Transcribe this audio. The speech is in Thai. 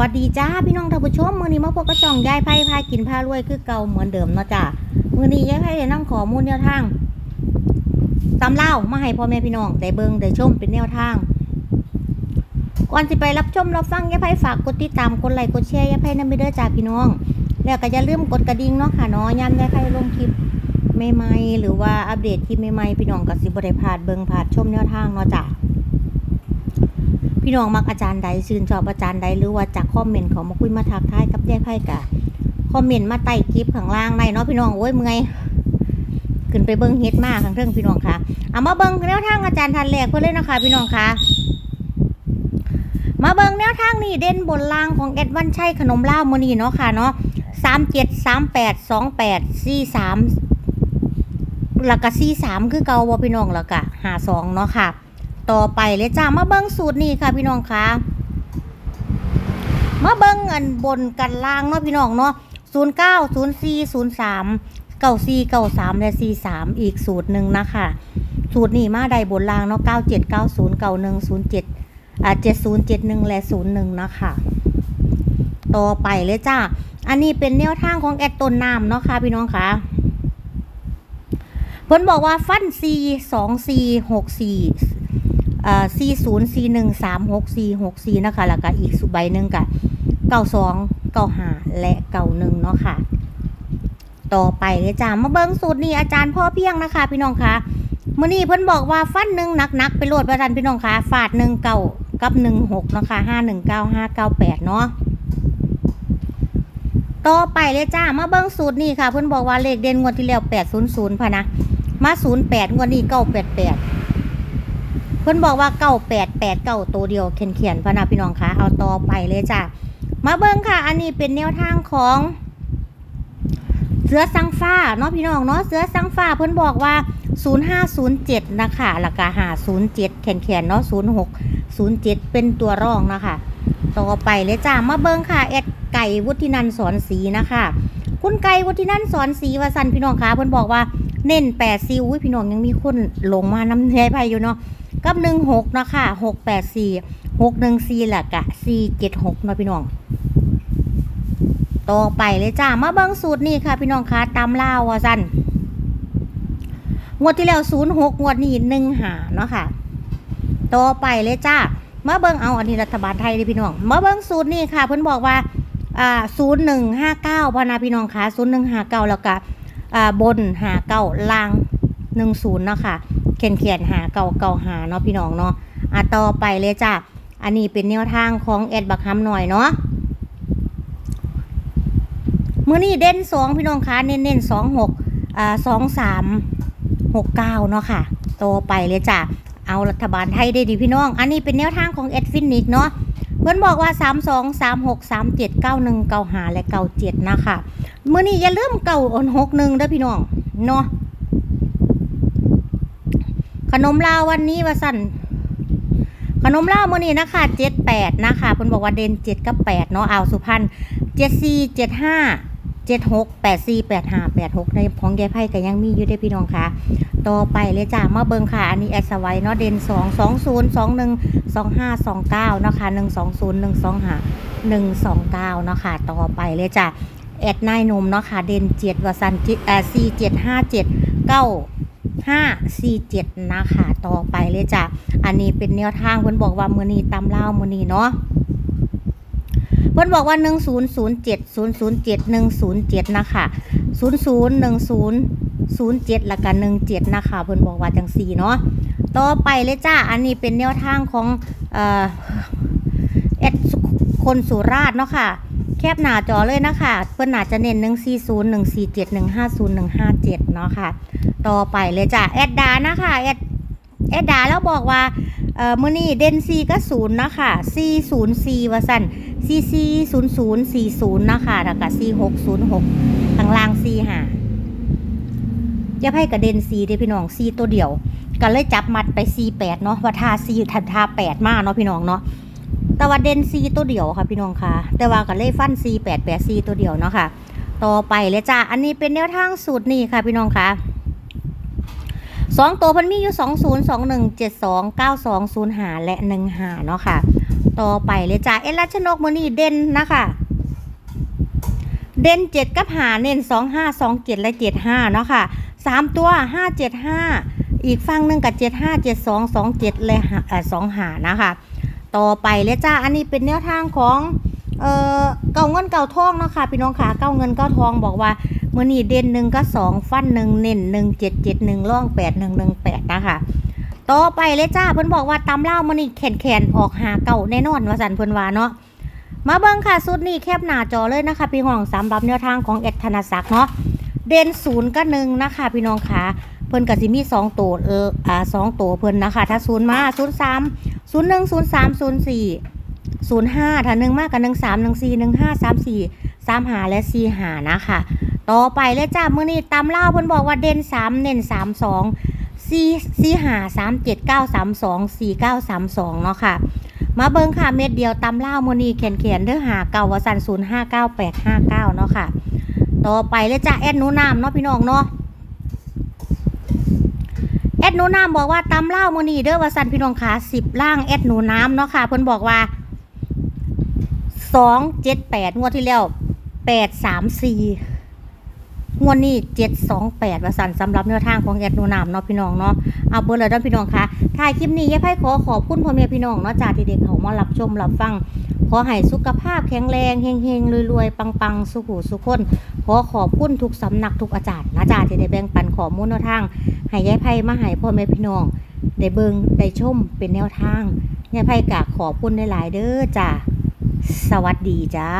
วัสดีจ้าพี่น้องท่านผู้ชมมือนี้มาพบกับจ่องยายไพ่พากินพารวยคือเก่าเหมือนเดิมเนาะจ้ามือนี้ยายไพ่ได้นำข้อมูลแนวทางตำเล่ามาให้พ่อแม่พี่น้องได้เบิ่งได้ชมเป็นแนวทางก่อนสิไปรับชมรับฟังยายไพ่ฝากกดติดตามกดไลค์กดแชร์ยายไพ่นำไปเด้อจ้าพี่น้อง แล้วก็อย่าลืมกดกระดิ่งเนาะค่ะเนาะยามยายไพ่ลงคลิปใหม่ๆหรือว่าอัปเดตคลิปใหม่ๆพี่น้องก็สิบ่ได้พลาดเบิ่งพลาดชมแนวทางเนาะจ้า พี่น้องมักอาจารย์ใดชื่นชอบอาจารย์ใดหรือว่าจากคอมเมนต์เขามาคุยมาทักทายกับยายไพ่กะคอมเมนต์มาใต้คลิปข้างล่างได้เนาะพี่น้องโอ้ยเมื่อยขึ้นไปเบิ้งเฮ็ดมากข้างเทิงพี่น้องค่ะเอามาเบิ้งแนวทางอาจารย์ทันแรกเพื่อนเลยนะคะพี่น้องค่ะมาเบิ้งแนวทางนี่เด่นบนล่างของแอดวันชัยขนมล่ามือนี่เนาะค่ะเนาะสามเจ็ดสามแปดสองแปดสี่สามแล้วก็สี่สามคือเก่าบ่พี่น้องแล้วก็หาสองเนาะค่ะ ต่อไปเลยจ้ามาเบิ้งสูตรนี่ค่ะพี่น้องคะมาเบิ้งเงินบนกันล่างเนาะพี่น้องเนาะศูนย์เก้าศูนย์สี่ศูนย์สามเก้าสี่เก้าสามและสี่สามอีกสูตรหนึ่งนะคะสูตรนี่มาได้บนล่างเนาะเก้าเจ็ดเก้าศูนย์เก้าหนึ่งศูนย์เจ็ดอ่าเจ็ดศูนย์เจ็ดหนึ่งและศูนย์หนึ่งนะคะต่อไปเลยจ้า อันนี้เป็นแนวทางของแอดต้นน้ำเนาะค่ะพี่น้องคะเพิ่นบอกว่าฟันซีสองซีหก สี่อ่หนึ่งสา40 41 36 464นะคะแล้วก็อีกสุใบหนึ่งกะ92 95และ91เนาะค่ะ ต่อไปเลยจ้ามาเบิ้งสูตรนี้อาจารย์พ่อเพียงนะคะ พี่น้องคะมื่อนี้เพิ่นบอกว่าฟันหนึ่งนักๆไปโหลดประทันพี่น้องคะฟาดหนึ่งเก่ากับหนึ่งหกเนาะค่ะห้าหนึ่งเก้าห้าเก้าแปดเนาะต่อไปเลยจ้ามาเบิ้งสูตรนี้ค่ะ เพิ่นบอกว่าเลขเด่นงวดที่แล้วแปดศูนย์ศูนย์พะนะมาศูนย์แปดงวดนี้เก้าแปดแปด เพื่อนบอกว่าเก้าแปดแปดเก้าตัวเดียวเขียนเขียนพนะพี่น้องคะเอาต่อไปเลยจ้ะมาเบิ้งค่ะ อันนี้เป็นแนวทางของเสือสังฟ้าเนาะพี่น้องเนาะเสือสังฟ้าเพื่อนบอกว่า 0507 นะคะราคาหา07 แขนแขนเนาะ0607 เป็นตัวรองนะคะ ต่อไปเลยจ้ามาเบิ้งค่ะแอดไก่วุฒินันท์สอนสีนะคะ คุณไก่วุฒินันท์สอนสีวาสันพี่น้องคะเพื่อนบอกว่าเน้นแปดซิวอุ๊ยพี่น้องยังมีคนลงมาน้ำเนยไปอยู่เนาะ กับหนึ่งหกเนาะค่ะหกแปดสี่หกหนึ่งสี่แหละกะสี่เจ็ดหกเนาะพี่น้องต่อไปเลยจ้ามาเบิ้งสูตรนี่ค่ะ พี่น้องคะตามล่าวว่าสั้นงวดที่แล้วศูนย์หกงวดนี้หนึ่งหาเนาะค่ะต่อไปเลยจ้ามาเบิ้งเอาอันนี้รัฐบาลไทยเลยพี่น้องมาเบิ้งสูตรนี่ค่ะ เพิ่นบอกว่าอ่าศูนย์หนึ่งห้าเก้าพนาพี่น้องคะศูนย์หนึ่งห้าเก้าแล้วก็อ่าบนห้าเก้าล่างหนึ่งศูนย์เนาะค่ะ ขียนเขียนหาเก่าเก่าหาเนาะพี่น้องเนาะอะต่อไปเลยจ้ะอันนี้เป็นแนวทางของแอดบักฮัมหน่อยเนาะมื้อนี้เด่นสองพี่น้องคะเน้นเน้นสองหกอ่าสองสามหกเก้าเนาะค่ะต่อไปเลยจ้ะเอารัฐบาลไทยได้ดีพี่น้อง อันนี้เป็นแนวทางของแอดฟินิกเนาะเพื่อนบอกว่า 3 2 3 6 3 7 9 1 9 5และ 97 นะคะ เมื้อนี้อย่าลืมเก่าอ่อน6 1เด้อพี่น้อง เนาะ ขนมลาววันนี้ว่าสั่นขนมลาวมื้อนี้นะคะเจ็ดแปดนะคะเพิ่นบอกว่าเด่นเจ็ดกับแปดเนาะเอาวสุพรรณเจ็ดสี่เจ็ดห้าเจ็ดหกแปดสี่แปดห้าแปดหกในของยายไพ่ก็ยังมีอยู่ได้พี่น้องค่ะ ต่อไปเลยจ้ามาเบิงค่ะ อันนี้แอสไว้เนาะเด่นสองสองศูนย์สองหนึ่งสองห้าสองเก้านะคะหนึ่งสองศูนย์หนึ่งสองห้าหนึ่งสองเก้านะคะต่อไปเลยจ้าแอดนายนมเนาะค่ะเด่นเจ็ดวสันจิตเอ่อสี่เจ็ดห้าเจ็ดเก้า ห้าสี่เจ็ดนะคะ ต่อไปเลยจ้ะ อันนี้เป็นแนวทางเพิ่นบอกว่ามือนีตำเล่ามือนีเนาะเพิ่นบอกว่าหนึ่งศูนย์ศูนย์เจ็ดศูนย์ศูนย์เจ็ดหนึ่งศูนย์เจ็ดนะคะศูนย์ศูนย์หนึ่งศูนย์ศูนย์เจ็ดล้วกันหนึ่งเจ็ดนะคะ เพิ่นบอกว่าจังสี่เนาะ ต่อไปเลยจ้า อันนี้เป็นแนวทางของเอ่อเอ็ดคนสุราษฎร์เนาะค่ะ แคบหน้าจอเลยนะคะ เพิ่นอาจจะเน้นหนึ่งสี่ศูนย์หนึ่งสี่เจ็ดหนึ่งห้าศูนย์หนึ่งห้าเจ็ดเนาะค่ะ ต่อไปเลยจ้ะแอดดานะคะแอดแอดดาแล้วบอกว่าเอ่อมื้อนี้เดนซีก็ศูนย์นะคะซีศูนย์ซีว่าสั่นซีซีศูนย์ศูนย์สี่ศูนย์นะคะแล้วก็ซีหกศูนย์หกข้างล่างซีหาจะให้กับเดนซีเด้พี่น้องซีตัวเดียวก็เลยจับมัดไปซีแปดเนาะว่าทาซีทันทาแปดมากเนาะพี่น้องเนาะแต่ว่าเดนซีตัวเดียวค่ะพี่น้องค่ะแต่ว่าก็เลยฟันซีแปดแปดซีตัวเดียวเนาะค่ะ ต่อไปเลยจ้ะอันนี้เป็นแนวทางสูตรนี่ค่ะพี่น้องค่ะ สองตัวพันมีอยู่สองศูนย์สองหนึ่งเจ็ดสองเก้าสองศูนย์หาและหนึ่งหาเนาะค่ะ ต่อไปเลยจ้าเอรัชนกมือนี่เด่นนะคะเด่นเจ็ดกับหาเน้นสองห้าสองเจ็ดและเจ็ดห้าเนาะค่ะสามตัวห้าเจ็ดห้าอีกฝั่งหนึ่งกับเจ็ดห้าเจ็ดสองสองเจ็ดและสองหานะคะ ต่อไปเลยจ้าอันนี้เป็นแนวทางของ เออเก่าเงินเก่าทองเนาะค่ะพี่น้องค่ะเก่าเงินเก่าทองบอกว่ามื่อนี่เด่นหนึ่งก็สองฟันหนึ่งเน้นหนึ่งเจ็ดเจ็ดหนึ่งล่องแปดหนึ่งหนึ่งแปดนะคะต่อไปเลยจ้าเพิ่นบอกว่าตำเล่ามันนี่แขนแขนออกหาเก่าแน่นอนว่าสันเพิ่นว่าเนาะมาเบิ่งค่ะสุดนี้แคบหน้าจอเลยนะคะ พี่น้องสำหรับแนวทางของเอ็ดธนศักดิ์เนาะเด่นศูนย์กับหนึ่งนะคะ พี่น้องค่ะเพิ่นก็สิมีสองตัวเอออ่าสองตัวเพิ่นนะคะ ถ้าศูนย์มาศูนย์สามศูนย์หนึ่งศูนย์สามศูนย์สี่ ศูนย์ห้าถ้าหนึ่งมากกับหนึ่งสามหนึ่งสี่หนึ่งห้าสามสี่สามหาและสี่หานะคะ ต่อไปเลยจ้ามื้อนี้ตำเล่าเพิ่นบอกว่าเด่นสามเน้นสามสองสี่สี่หาสามเจ็ดเก้าสามสองสี่เก้าสามสองเนาะค่ะ มาเบิ้งค่ะเม็ดเดียวตำล่าวโมนีเขียนเขียนเด้อหาเก่าวสันศูนย์ห้าเก้าแปดห้าเก้าเนาะค่ะ ต่อไปเลยจ้ะแอดนูนามเนาะพี่น้องเนาะแอดนูนามบอกว่าตำล่าวโมนีเด้อวสันพี่น้องค่ะสิบล่างแอดนูน้ำเนาะค่ะเพิ่นบอกว่า สองเจ็ดแปดงวดที่แล้วแปดสามสี่งวดนี้เจ็ดสองแปดว่าสันสำหรับแนวทางของแอดนูนามเนาะพี่น้องเนาะเอาเบอร์เลยด้อพี่น้องคะถ่ายคลิปนี้ยายไพ่ขอขอบคุณพ่อแม่พี่น้องเนาะจากที่เด็กเขามารับชมรับฟัง ขอให้สุขภาพแข็งแรงเฮงๆรวยๆ ปังๆ สุขุสุขคนขอขอบคุณทุกสำนักทุกอาจารย์นะจ๊ะที่ได้แบ่งปันข้อมูลแนวทางให้ยายไพ่มาให้พ่อแม่พี่น้องได้เบิงได้ชมเป็นแนวทางยายไพ่กะขอบคุณหลายๆเด้อจ้ะ สวัสดีจ้า